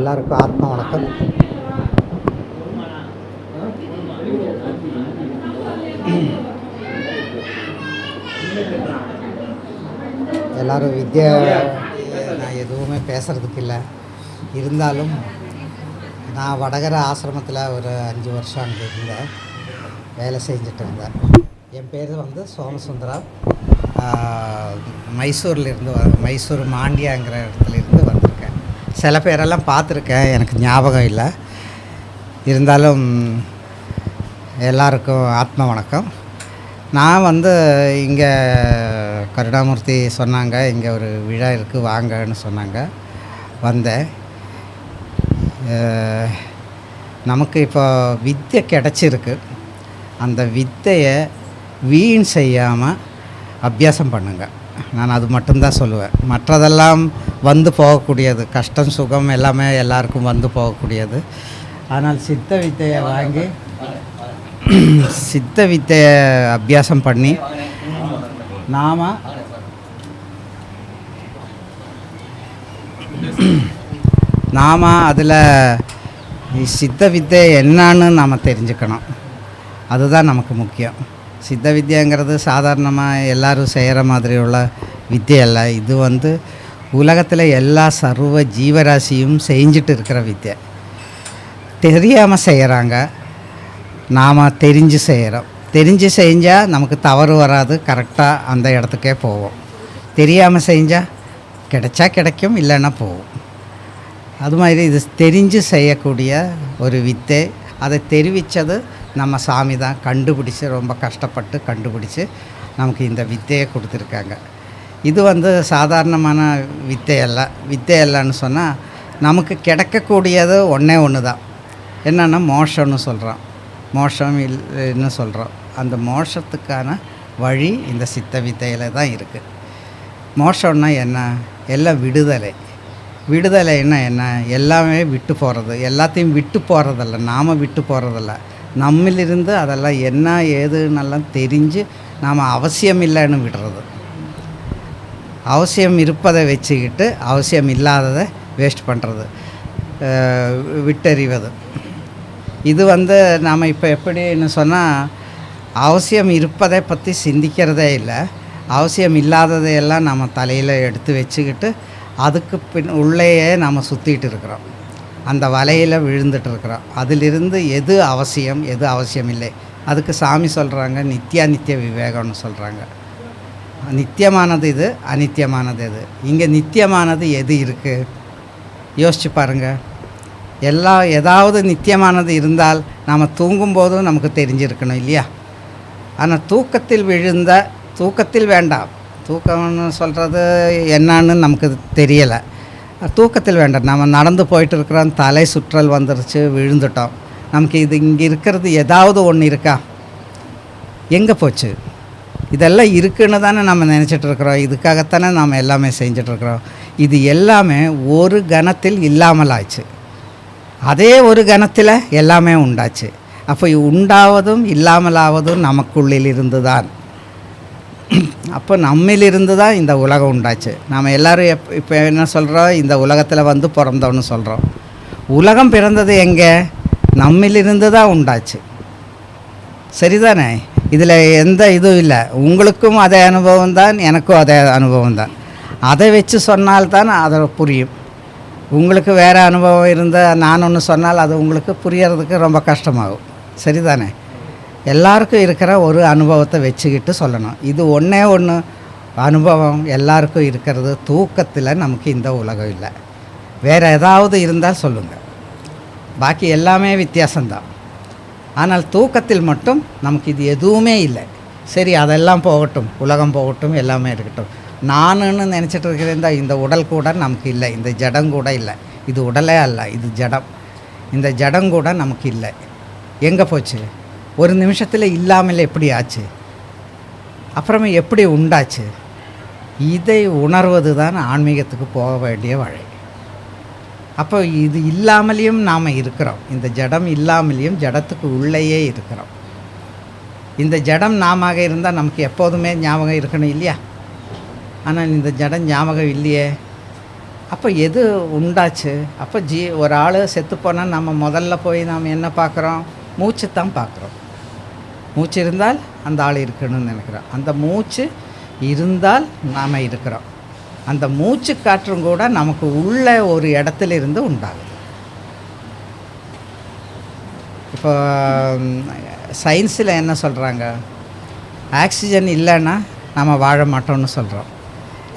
எல்லாருக்கும் ஆத்மா வணக்கம். எல்லாரும் வித்யா நான் எதுவுமே பேசுகிறதுக்கு இல்லை. இருந்தாலும் நான் வடகர ஆசிரமத்தில் ஒரு அஞ்சு வருஷம் அங்கே இருந்தேன். வேலை செஞ்சுட்டு இருந்தேன் என் பேர் வந்து சோமசுந்தரா மைசூர்லேருந்து மைசூர் மாண்டியாங்கிற இடத்துல இருந்து சில பேரெல்லாம் பார்த்துருக்கேன் எனக்கு ஞாபகம் இல்லை. இருந்தாலும் எல்லாருக்கும் ஆத்ம வணக்கம். நான் வந்து இங்கே கருணாமூர்த்தி சொன்னாங்க இங்கே ஒரு விழா இருக்குது வாங்கன்னு சொன்னாங்க வந்தேன். நமக்கு இப்போ வித்தை கிடச்சிருக்கு. அந்த வித்தையை வீண் செய்யாமல் அபியாசம் பண்ணுங்கள் நான் அது மட்டும்தான் சொல்லுவேன். மற்றதெல்லாம் வந்து போகக்கூடியது. கஷ்டம் சுகம் எல்லாமே எல்லாருக்கும் வந்து போகக்கூடியது. ஆனால் சித்த வித்தையை வாங்கி சித்த வித்தையை அபியாசம் பண்ணி நாம் நாம் அதில் சித்த வித்தை என்னன்னு நாம் தெரிஞ்சுக்கணும். அதுதான் நமக்கு முக்கியம். சித்த வித்யாங்கிறது சாதாரணமாக எல்லாரும் செய்கிற மாதிரி உள்ள வித்தியல்ல. இது வந்து உலகத்தில் எல்லா சர்வ ஜீவராசியும் செஞ்சுட்டு இருக்கிற வித்தியை. தெரியாமல் செய்கிறாங்க நாம் தெரிஞ்சு செய்கிறோம் தெரிஞ்சு செஞ்சால் நமக்கு தவறு வராது. கரெக்டாக அந்த இடத்துக்கே போவோம். தெரியாமல் செஞ்சால் கிடைச்சா கிடைக்கும் இல்லைன்னா போகும். அது மாதிரி இது தெரிஞ்சு செய்யக்கூடிய ஒரு வித்தை அதை தெரிவித்தது நம்ம சாமி தான் கண்டுபிடிச்சி ரொம்ப கஷ்டப்பட்டு கண்டுபிடிச்சி நமக்கு இந்த வித்தையை கொடுத்துருக்காங்க. இது வந்து சாதாரணமான வித்தை அல்ல வித்தை சொன்னால் நமக்கு கிடைக்கக்கூடியது ஒன்றே ஒன்று தான். என்னென்னா மோஷம்னு சொல்கிறோம் மோஷம் இல்லைன்னு சொல்கிறோம் அந்த மோஷத்துக்கான வழி இந்த சித்த வித்தையில் தான் இருக்குது மோஷம்னா என்ன? எல்லாம் விடுதலை. விடுதலைன்னா என்ன? எல்லாமே விட்டு போகிறது எல்லாத்தையும் விட்டு போகிறதில்ல நாம் விட்டு போகிறதில்ல நம்மிலிருந்து அதெல்லாம் என்ன ஏதுன்னெல்லாம் தெரிஞ்சு நாம் அவசியம் இல்லைன்னு விடுறது. அவசியம் இருப்பதை வச்சுக்கிட்டு அவசியம் இல்லாததை வேஸ்ட் பண்ணுறது விட்டறிவது. இது வந்து நாம் இப்போ எப்படின்னு சொன்னால் அவசியம் இருப்பதை பற்றி சிந்திக்கிறதே இல்லை. அவசியம் இல்லாததையெல்லாம் நம்ம தலையில் எடுத்து வச்சுக்கிட்டு அதுக்கு பின் உள்ளேயே நாம் சுற்றிட்டு இருக்கிறோம். அந்த வலையில் விழுந்துட்டு இருக்கிறோம் அதிலிருந்து எது அவசியம் எது அவசியம் இல்லை அதுக்கு சாமி சொல்கிறாங்க நித்யா நித்திய விவேகம்னு சொல்கிறாங்க நித்தியமானது இது அனித்தியமானது எது இங்கே நித்தியமானது எது இருக்குது யோசிச்சு பாருங்கள் எல்லா ஏதாவது நித்தியமானது இருந்தால் நாம் தூங்கும்போதும் நமக்கு தெரிஞ்சிருக்கணும் இல்லையா? ஆனால் தூக்கத்தில் விழுந்த தூக்கத்தில் வேண்டாம். தூக்கம்னு சொல்கிறது என்னான்னு நமக்கு தெரியலை. தூக்கத்தில் வேண்டாம். நம்ம நடந்து போயிட்டு இருக்கிறோம் தலை சுற்றல் வந்துருச்சு விழுந்துட்டோம். நமக்கு இது இங்கே இருக்கிறது ஏதாவது ஒன்று இருக்கா? எங்கே போச்சு? இதெல்லாம் இருக்குன்னு தானே நம்ம நினச்சிட்டு இருக்கிறோம். இதுக்காகத்தானே நாம் எல்லாமே செஞ்சிட்ருக்குறோம் இது எல்லாமே ஒரு கணத்தில் இல்லாமல் ஆச்சு அதே ஒரு கணத்தில் எல்லாமே உண்டாச்சு. அப்போ உண்டாவதும் இல்லாமலாவதும் நமக்குள்ளில் இருந்து தான் அப்போ நம்மிலிருந்து தான் இந்த உலகம் உண்டாச்சு. நாம் எல்லாரும் எப் இப்போ என்ன சொல்கிறோம் இந்த உலகத்தில் வந்து பிறந்தோன்னு சொல்கிறோம் உலகம் பிறந்தது எங்கே? நம்மிலிருந்து தான் உண்டாச்சு. சரிதானே? இதில் எந்த இதுவும் இல்லை. உங்களுக்கும் அதே அனுபவம் தான் எனக்கும் அதே அனுபவம் தான். அதை வச்சு சொன்னால்தான் அதை புரியும். உங்களுக்கு வேறு அனுபவம் இருந்தால் நான் ஒன்று சொன்னால் அது உங்களுக்கு புரியறதுக்கு ரொம்ப கஷ்டமாகும். சரிதானே? எல்லாருக்கும் இருக்கிற ஒரு அனுபவத்தை வச்சுக்கிட்டு சொல்லணும். இது ஒன்றே ஒன்று அனுபவம் எல்லாருக்கும் இருக்கிறது. தூக்கத்தில் நமக்கு இந்த உலகம் இல்லை. வேறு ஏதாவது இருந்தால் சொல்லுங்கள் பாக்கி எல்லாமே வித்தியாசம்தான். ஆனால் தூக்கத்தில் மட்டும் நமக்கு இது எதுவுமே இல்லை. சரி அதெல்லாம் போகட்டும். உலகம் போகட்டும் எல்லாமே இருக்கட்டும். நானுன்னு நினச்சிட்டு இருக்கிறேன் இந்த உடல் கூட நமக்கு இல்லை. இந்த ஜடம் கூட இல்லை. இது உடலே அல்ல. இது ஜடம். இந்த ஜடம் கூட நமக்கு இல்லை. எங்கே போச்சு? ஒரு நிமிஷத்தில் இல்லாமல் எப்படி ஆச்சு? அப்புறமே எப்படி உண்டாச்சு? இதை உணர்வது தான் ஆன்மீகத்துக்கு போக வேண்டிய வழி. அப்போ இது இல்லாமலேயும் நாம் இருக்கிறோம். இந்த ஜடம் இல்லாமலேயும் ஜடத்துக்கு உள்ளேயே இருக்கிறோம். இந்த ஜடம் நாம இருந்தால் நமக்கு எப்போதுமே ஞாபகம் இருக்கணும் இல்லையா? ஆனால் இந்த ஜடம் ஞாபகம் இல்லையே? அப்போ எது உண்டாச்சு? அப்போ ஜீ ஒரு ஆள் செத்து போனால் நம்ம முதல்ல போய் நாம் என்ன பார்க்குறோம்? மூச்சு தான் பார்க்குறோம். மூச்சு இருந்தால் அந்த ஆள் இருக்கணும்னு நினைக்கிறோம். அந்த மூச்சு இருந்தால் நாம் இருக்கிறோம். அந்த மூச்சு காற்றும் கூட நமக்கு உள்ள ஒரு இடத்துல இருந்து உண்டாகுது. இப்போ சயின்ஸில் என்ன சொல்கிறாங்க ஆக்சிஜன் இல்லைன்னா நம்ம வாழ மாட்டோம்னு சொல்கிறோம்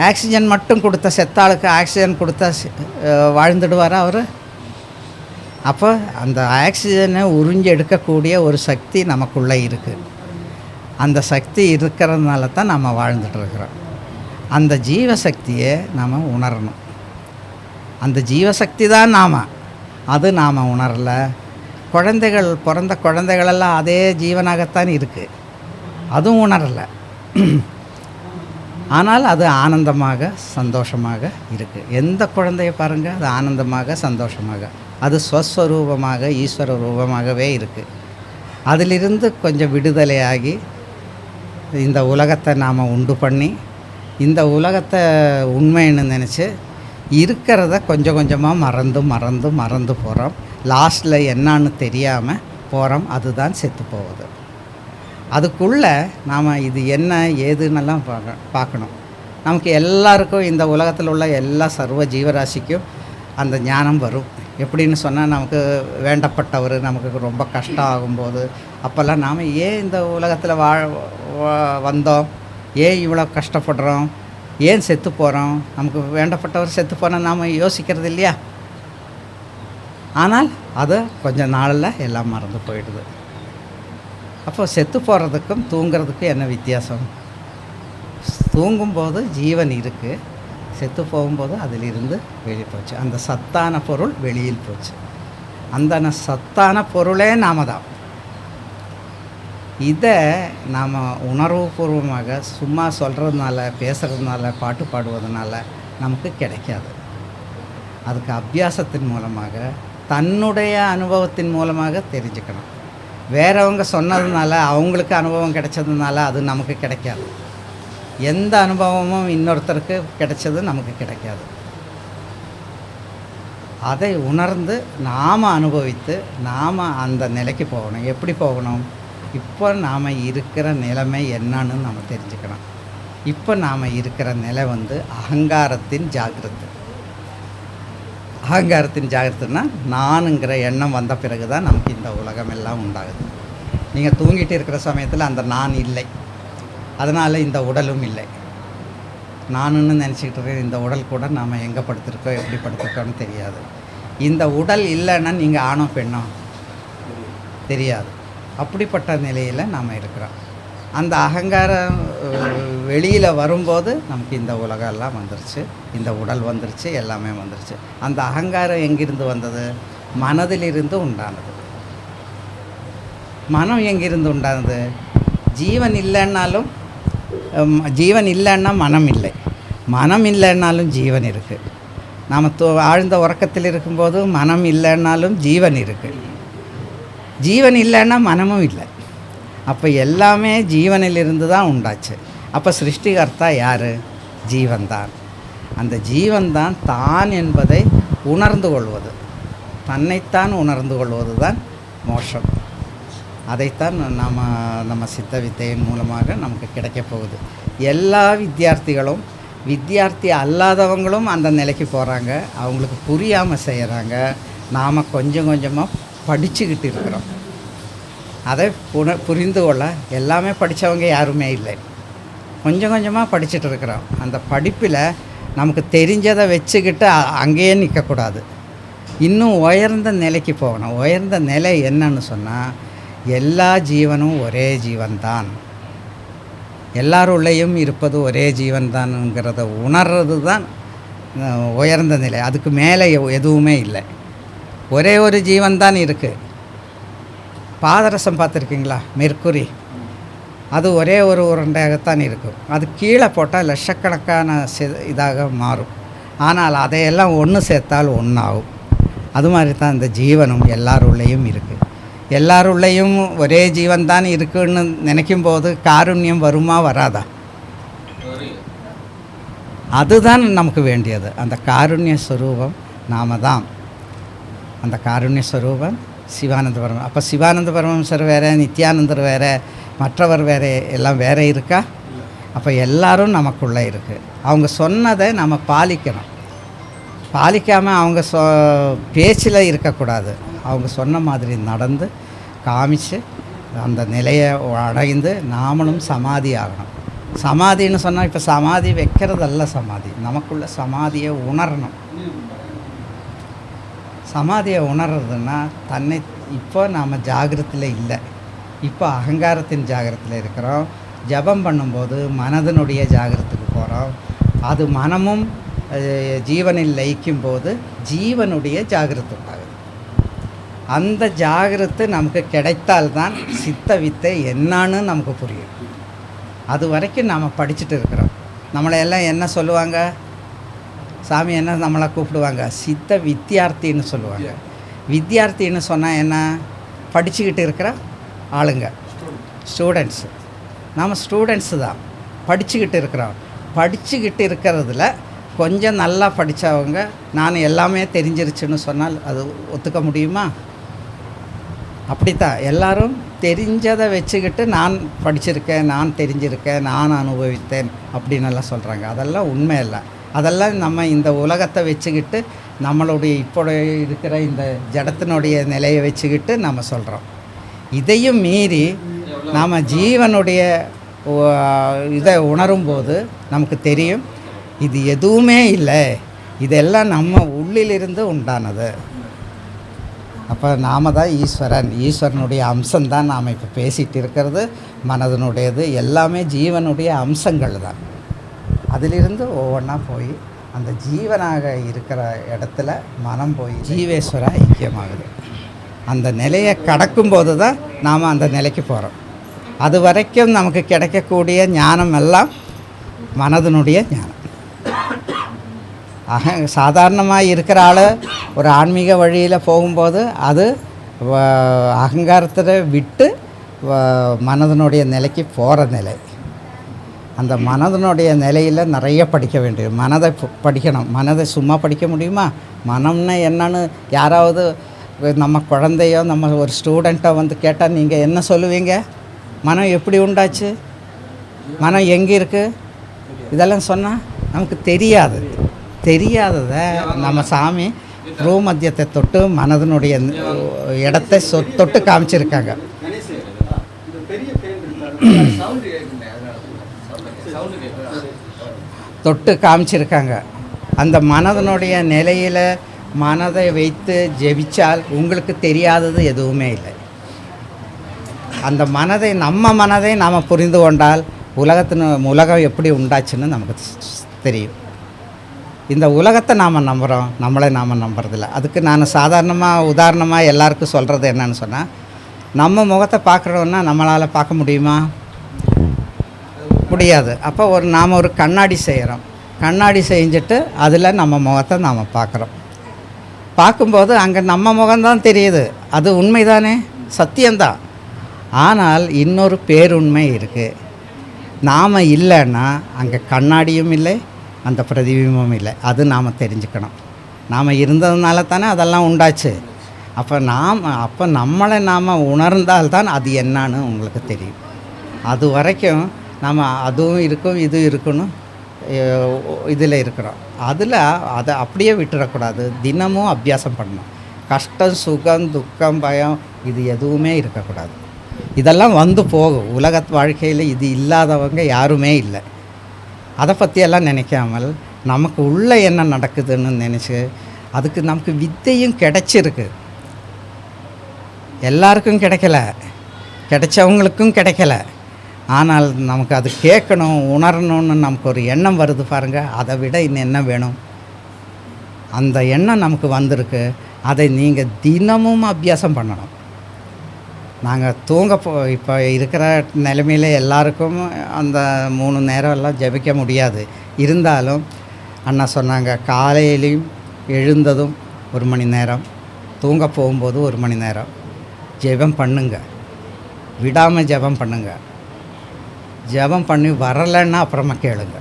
ஆக்சிஜன் மட்டும் கொடுத்த செத்தாளுக்கு ஆக்சிஜன் கொடுத்தா வாழ்ந்துடுவாரா அவர்? அப்போ அந்த ஆக்சிஜனை உறிஞ்சி எடுக்கக்கூடிய ஒரு சக்தி நமக்குள்ளே இருக்குது. அந்த சக்தி இருக்கிறதுனால தான் நம்ம வாழ்ந்துட்டுருக்குறோம் அந்த ஜீவசக்தியை நாம் உணரணும். அந்த ஜீவசக்தி தான் நாம். அது நாம் உணரல. குழந்தைகள் பிறந்த குழந்தைகளெல்லாம் அதே ஜீவனாகத்தான் இருக்குது அதுவும் உணரலை. ஆனால் அது ஆனந்தமாக சந்தோஷமாக இருக்குது எந்த குழந்தைய பாருங்கள் அது ஆனந்தமாக சந்தோஷமாக. அது ஸ்வஸ்வரூபமாக ஈஸ்வர ரூபமாகவே இருக்குது அதிலிருந்து கொஞ்சம் விடுதலையாகி இந்த உலகத்தை நாம் உண்டு பண்ணி இந்த உலகத்தை உண்மைன்னு நினச்சி இருக்கிறத கொஞ்சம் கொஞ்சமாக மறந்து மறந்து மறந்து போகிறோம் லாஸ்ட்டில் என்னான்னு தெரியாமல் போகிறோம் அதுதான் செத்து போகுது. அதுக்குள்ளே நாம் இது என்ன ஏதுன்னெல்லாம் பார்க்க பார்க்கணும் நமக்கு எல்லாருக்கும் இந்த உலகத்தில் உள்ள எல்லா சர்வ ஜீவராசிக்கும் அந்த ஞானம் வரும். எப்படின்னு சொன்னால் நமக்கு வேண்டப்பட்டவர் நமக்கு ரொம்ப கஷ்டம் ஆகும்போது அப்போல்லாம் நாம் ஏன் இந்த உலகத்தில் வாழ வா- வந்தோம்? ஏன் இவ்வளோ கஷ்டப்படுறோம்? ஏன் செத்து போகிறோம் நமக்கு வேண்டப்பட்டவர் செத்து போனால் நாம் யோசிக்கிறது இல்லையா? ஆனால் அது கொஞ்சம் நாளில் எல்லாம் மறந்து போயிடுது. அப்போ செத்து போகிறதுக்கும் தூங்குறதுக்கும் என்ன வித்தியாசம்? தூங்கும்போது ஜீவன் இருக்குது செத்து போகும்போது அதிலிருந்து வெளியே போச்சு. அந்த சத்தான பொருள் வெளியில் போச்சு. அந்த சத்தான பொருளே நாம தான். இதை நாம் உணர்வுபூர்வமாக சும்மா சொல்கிறதுனால பேசுகிறதுனால பாட்டு பாடுவதனால நமக்கு கிடைக்காது. அதுக்கு அபியாசத்தின் மூலமாக தன்னுடைய அனுபவத்தின் மூலமாக தெரிஞ்சுக்கணும். வேறவங்க சொன்னதுனால அவங்களுக்கு அனுபவம் கிடைச்சதுனால அது நமக்கு கிடைக்காது. எந்த அனுபவமும் இன்னொருத்தருக்கு கிடைச்சது நமக்கு கிடைக்காது. அதை உணர்ந்து நாம் அனுபவித்து நாம் அந்த நிலைக்கு போகணும். எப்படி போகணும்? இப்போ நாம் இருக்கிற நிலைமை என்னன்னு நம்ம தெரிஞ்சுக்கணும். இப்போ நாம் இருக்கிற நிலை வந்து அகங்காரத்தின் ஜாகிரத்து. அகங்காரத்தின் ஜாகிரதைன்னா நானுங்கிற எண்ணம் வந்த பிறகு தான் நமக்கு இந்த உலகம் எல்லாம் உண்டாகுது. நீங்கள் தூங்கிட்டு இருக்கிற சமயத்தில் அந்த நான் இல்லை. அதனால் இந்த உடலும் இல்லை. நானுன்னு நினச்சிக்கிட்டு இருக்கேன் இந்த உடல் கூட நாம் எங்கே படுத்திருக்கோம் எப்படி படுத்திருக்கோன்னு தெரியாது. இந்த உடல் இல்லைன்னா நீங்கள் ஆணோ பெண்ணோ? தெரியாது. அப்படிப்பட்ட நிலையில் நாம் இருக்கிறோம். அந்த அகங்காரம் வெளியில் வரும்போது நமக்கு இந்த உலகம் எல்லாம் வந்துருச்சு. இந்த உடல் வந்துருச்சு எல்லாமே வந்துருச்சு. அந்த அகங்காரம் எங்கிருந்து வந்தது? மனதிலிருந்து உண்டானது. மனம் எங்கிருந்து உண்டானது? ஜீவன் இல்லைன்னாலும் ஜீவன் இல்லைன்னா மனம் இல்லை மனம் இல்லைன்னாலும் ஜீவன் இருக்குது நாம் தோ ஆழ்ந்த உறக்கத்தில் இருக்கும்போது மனம் இல்லைன்னாலும் ஜீவன் இருக்குது ஜீவன் இல்லைன்னா மனமும் இல்லை அப்போ எல்லாமே ஜீவனிலிருந்து தான் உண்டாச்சு அப்போ சிருஷ்டிகர்த்தா யார் ஜீவன்தான் அந்த ஜீவன்தான் தான் என்பதை உணர்ந்து கொள்வது தன்னைத்தான் உணர்ந்து கொள்வது தான் மோஷம் அதைத்தான் நம்ம நம்ம சித்த வித்தையின் மூலமாக நமக்கு கிடைக்கப் போகுது. எல்லா வித்தியார்த்திகளும் வித்தியார்த்தி அல்லாதவங்களும் அந்த நிலைக்கு போகிறாங்க அவங்களுக்கு புரியாமல் செய்கிறாங்க நாம் கொஞ்சம் கொஞ்சமாக படிச்சுக்கிட்டு இருக்கிறோம். அதை புன புரிந்து கொள்ள எல்லாமே படித்தவங்க யாருமே இல்லை. கொஞ்சம் கொஞ்சமாக படிச்சுட்டு இருக்கிறோம். அந்த படிப்பில் நமக்கு தெரிஞ்சதை வச்சுக்கிட்டு அங்கேயே நிற்கக்கூடாது இன்னும் உயர்ந்த நிலைக்கு போகணும். உயர்ந்த நிலை என்னன்னு சொன்னால் எல்லா ஜீவனும் ஒரே ஜீவன்தான். எல்லாருள்ளேயும் இருப்பது ஒரே ஜீவன்தான்ங்கிறத உணர்றது தான் உயர்ந்த நிலை. அதுக்கு மேலே எவ்- எதுவுமே இல்லை. ஒரே ஒரு ஜீவன் தான் இருக்குது பாதரசம் பார்த்துருக்கீங்களா? மெர்க்குரி. அது ஒரே ஒரு உருண்டையாகத்தான் இருக்கும். அது கீழே போட்டால் லட்சக்கணக்கான சி இதாக மாறும். ஆனால் அதையெல்லாம் ஒன்று சேர்த்தால் ஒன்றாகும் அது மாதிரி தான் இந்த ஜீவனும் எல்லாருள்ளேயும் இருக்குது எல்லாருள்ளையும் ஒரே ஜீவன் தான் இருக்குன்னு நினைக்கும் போது காருண்யம் வருமா வராதா? அதுதான் நமக்கு வேண்டியது. அந்த காருண்ய ஸ்வரூபம் நாம தான். அந்த காருண்ய ஸ்வரூபம் சிவானந்த பரம. அப்போ சிவானந்த பரமசர் வேறு நித்யானந்தர் வேறு மற்றவர் வேறு எல்லாம் வேறு இருக்கா? அப்போ எல்லாரும் நமக்குள்ளே இருக்குது அவங்க சொன்னதை நம்ம பாலிக்கணும். பாலிக்காமல் அவங்க சொ பேச்சில் இருக்கக்கூடாது. அவங்க சொன்ன மாதிரி நடந்து காமிச்சு அந்த நிலையை அடைந்து நாமளும் சமாதி ஆகணும் சமாதின்னு சொன்னால் இப்போ சமாதி வைக்கிறதல்ல சமாதி. நமக்குள்ள சமாதியை உணரணும். சமாதியை உணர்றதுன்னா தன்னை இப்போ நாம் ஜாகிரத்தில் இல்லை. இப்போ அகங்காரத்தின் ஜாகிரத்தில் இருக்கிறோம். ஜபம் பண்ணும்போது மனதனுடைய ஜாகிரத்துக்கு போகிறோம் அது மனமும் ஜீவனில் லயிக்கும் போது ஜீவனுடைய ஜாகிரத்துக்கு அந்த ஜாகிரத்து நமக்கு கிடைத்தால்தான் சித்த வித்தை என்னான்னு நமக்கு புரியும். அது வரைக்கும் நாம் படிச்சுட்டு இருக்கிறோம். நம்மளை எல்லாம் என்ன சொல்லுவாங்க? சாமி என்ன நம்மளை கூப்பிடுவாங்க? சித்த வித்தியார்த்தின்னு சொல்லுவாங்க. வித்தியார்த்தின்னு சொன்னால் என்ன? படிச்சுக்கிட்டு இருக்கிற ஆளுங்க. ஸ்டூடெண்ட்ஸு. நாம் ஸ்டூடெண்ட்ஸு தான். படிச்சுக்கிட்டு இருக்கிறோம். படிச்சுக்கிட்டு இருக்கிறதுல கொஞ்சம் நல்லா படித்தவங்க நான் எல்லாமே தெரிஞ்சிருச்சுன்னு சொன்னால் அது ஒத்துக்க முடியுமா? அப்படித்தான். எல்லாரும் தெரிஞ்சதை வச்சுக்கிட்டு நான் படிச்சிருக்கேன் நான் தெரிஞ்சிருக்கேன் நான் அனுபவித்தேன் அப்படின்னு எல்லாம் சொல்கிறாங்க அதெல்லாம் உண்மை இல்லை அதெல்லாம் நம்ம இந்த உலகத்தை வச்சுக்கிட்டு நம்மளுடைய இப்போ இருக்கிற இந்த ஜடத்தினுடைய நிலையை வச்சுக்கிட்டு நம்ம சொல்கிறோம் இதையும் மீறி நாம் ஜீவனுடைய இதை உணரும்போது நமக்கு தெரியும் இது எதுவுமே இல்லை. இதெல்லாம் நம்ம உள்ளிலிருந்து உண்டானது. அப்போ நாம தான் ஈஸ்வரன். ஈஸ்வரனுடைய அம்சம்தான் நாம் இப்போ பேசிகிட்டு இருக்கிறது. மனதனுடையது. எல்லாமே ஜீவனுடைய அம்சங்கள் தான். அதிலிருந்து ஒவ்வொன்றா போய் அந்த ஜீவனாக இருக்கிற இடத்துல மனம் போய் ஜீவேஸ்வரா ஐக்கியமாகுது. அந்த நிலையை கடக்கும்போது தான் நாம் அந்த நிலைக்கு போகிறோம் அது வரைக்கும் நமக்கு கிடைக்கக்கூடிய ஞானம் எல்லாம் மனதனுடைய ஞானம். ஆக சாதாரணமாக இருக்கிற ஆள் ஒரு ஆன்மீக வழியில் போகும்போது அது வ- அகங்காரத்தை விட்டு வ- மனதனுடைய நிலைக்கு போகிற நிலை. அந்த மனதனுடைய நிலையில் நிறைய படிக்க வேண்டியது மனதை படிக்கணும். மனதை சும்மா படிக்க முடியுமா? மனம்னா என்னன்னு யாராவது நம்ம குழந்தையோ நம்ம ஒரு ஸ்டூடெண்ட்டோ வந்து கேட்டால் நீங்கள் என்ன சொல்லுவீங்க? மனம் எப்படி உண்டாச்சு? மனம் எங்கே இருக்குது இதெல்லாம் சொன்னால் நமக்கு தெரியாது. தெரியாததை நம்ம சாமி ரூ மத்தியத்தை தொட்டு மனதனுடைய இடத்தை சொ தொட்டு காமிச்சிருக்காங்க. தொட்டு காமிச்சிருக்காங்க. அந்த மனதனுடைய நிலையில் மனதை வைத்து ஜெபிச்சால் உங்களுக்கு தெரியாதது எதுவுமே இல்லை. அந்த மனதை நம்ம மனதை நாம் புரிந்து கொண்டால் உலகத்தின் உலகம் எப்படி உண்டாச்சுன்னு நமக்கு தெரியும். இந்த உலகத்தை நாம் நம்புகிறோம் நம்மளை நாம் நம்புறதில்ல. அதுக்கு நான் சாதாரணமாக உதாரணமாக எல்லாருக்கும் சொல்கிறது என்னன்னு சொன்னால் நம்ம முகத்தை பார்க்குறோன்னா நம்மளால் பார்க்க முடியுமா? முடியாது. அப்போ ஒரு நாம் ஒரு கண்ணாடி செய்கிறோம் கண்ணாடி செஞ்சுட்டு அதில் நம்ம முகத்தை நாம் பார்க்குறோம். பார்க்கும்போது அங்கே நம்ம முகம்தான் தெரியுது. அது உண்மைதானே? சத்தியம்தான். ஆனால் இன்னொரு பேருண்மை இருக்குது நாம் இல்லைன்னா அங்கே கண்ணாடியும் இல்லை அந்த பிரதிபிம்பம் இல்லை. அது நாம் தெரிஞ்சுக்கணும். நாம் இருந்ததுனால தானே அதெல்லாம் உண்டாச்சு. அப்போ நாம் அப்போ நம்மளை நாம் உணர்ந்தால்தான் அது என்னன்னு உங்களுக்கு தெரியும். அது வரைக்கும் நம்ம அதுவும் இருக்கும் இது இருக்கணும் இதில் இருக்கிறோம். அதில் அதை அப்படியே விட்டுறக்கூடாது. தினமும் அபியாசம் பண்ணணும். கஷ்டம் சுகம் துக்கம் பயம் இது எதுவுமே இருக்கக்கூடாது. இதெல்லாம் வந்து போகும். உலக வாழ்க்கையில் இது இல்லாதவங்க யாருமே இல்லை. அதை பற்றியெல்லாம் நினைக்காமல் நமக்கு உள்ளே என்ன நடக்குதுன்னு நினச்சி அதுக்கு நமக்கு வித்தையும் கிடைச்சிருக்கு. எல்லாருக்கும் கிடைக்கல. கிடைச்சவங்களுக்கும் கிடைக்கல. ஆனால் நமக்கு அது கேட்கணும் உணரணும்னு நமக்கு ஒரு எண்ணம் வருது பாருங்கள் அதை விட இன்னும் என்ன வேணும்? அந்த எண்ணம் நமக்கு வந்திருக்கு. அதை நீங்கள் தினமும் அபியாசம் பண்ணணும். நாங்கள் தூங்க போ இப்போ இருக்கிற நிலமையில எல்லாருக்கும் அந்த மூணு நேரம் எல்லாம் ஜெபிக்க முடியாது. இருந்தாலும் அண்ணா சொன்னாங்க காலையிலையும் எழுந்ததும் ஒரு மணி நேரம் தூங்க போகும்போது ஒரு மணி நேரம். ஜெபம் பண்ணுங்க. விடாமல் ஜெபம் பண்ணுங்க. ஜெபம் பண்ணி வரலைன்னா அப்புறமா கேளுங்க.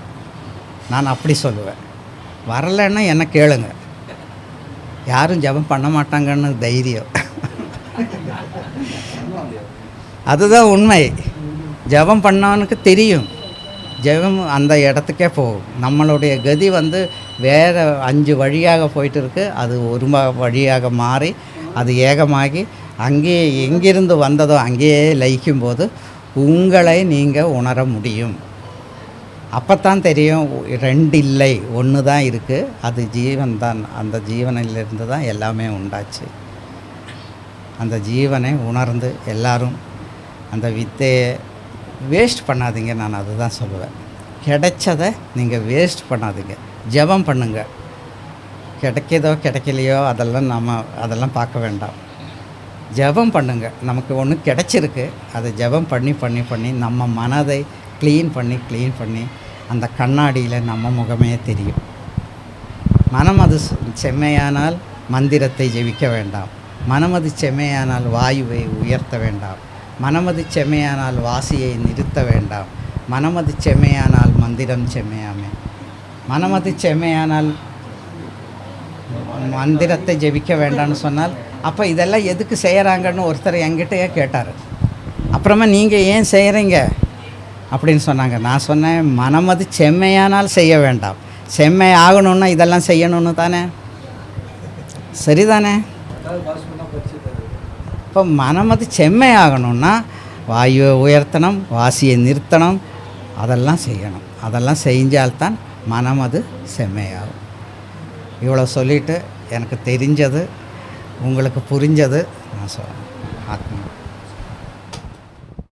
நான் அப்படி சொல்லுவேன். வரலைன்னா என்ன கேளுங்க. யாரும் ஜெபம் பண்ண மாட்டாங்கன்னு தைரியம். அதுதான் உண்மை. ஜெபம் பண்ணவனுக்கு தெரியும். ஜெபம் அந்த இடத்துக்கே போகும். நம்மளுடைய கதி வந்து வேறு அஞ்சு வழியாக போயிட்டு இருக்கு அது ஒரு ம- வழியாக மாறி அது ஏகமாகி அங்கேயே எங்கிருந்து வந்ததோ அங்கேயே லயிக்கும் போது உங்களை நீங்கள் உணர முடியும். அப்போத்தான் தெரியும் ரெண்டு இல்லை ஒன்று தான் இருக்குது அது ஜீவன் தான். அந்த ஜீவனிலிருந்து தான் எல்லாமே உண்டாச்சு. அந்த ஜீவனை உணர்ந்து எல்லாரும் அந்த வித்தையை வேஸ்ட் பண்ணாதீங்க நான் அதுதான் சொல்லுவேன். கிடைச்சதை நீங்கள் வேஸ்ட் பண்ணாதீங்க. ஜெபம் பண்ணுங்கள் கிடைக்கிதோ கிடைக்கலையோ அதெல்லாம் நம்ம அதெல்லாம் பார்க்க வேண்டாம். ஜெபம் பண்ணுங்க. நமக்கு ஒன்று கிடைச்சிருக்கு. அதை ஜெபம் பண்ணி பண்ணி பண்ணி நம்ம மனதை க்ளீன் பண்ணி க்ளீன் பண்ணி அந்த கண்ணாடியில் நம்ம முகமே தெரியும். மனம் அது செம்மையானால் மந்திரத்தை ஜெபிக்க வேண்டாம். மனம் அது செம்மையானால் வாயுவை உயர்த்த வேண்டாம். மனமது செம்மையானால் வாசியை நிறுத்த வேண்டாம். மனமது செம்மையானால் மந்திரம் செம்மையாமே. மனமது செம்மையானால் மந்திரத்தை ஜெபிக்க வேண்டாம்னு சொன்னால் அப்போ இதெல்லாம் எதுக்கு செய்கிறாங்கன்னு ஒருத்தர் என்கிட்டயே கேட்டார். அப்புறமா நீங்கள் ஏன் செய்கிறீங்க அப்படின்னு சொன்னாங்க. நான் சொன்னேன் மனமது செம்மையானால் செய்ய வேண்டாம். செம்மை ஆகணும்னா இதெல்லாம் செய்யணும்னு தானே? சரிதானே? இப்போ மனம் அது செம்மையாகணும்னா வாயுவை உயர்த்தணும் வாசியை நிறுத்தணும் அதெல்லாம் செய்யணும் அதெல்லாம் செஞ்சால்தான் மனம் அது செம்மையாகும் இவ்வளோ சொல்லிவிட்டு எனக்கு தெரிஞ்சது உங்களுக்கு புரிஞ்சது நான் சொல்கிறேன் ஆத்மா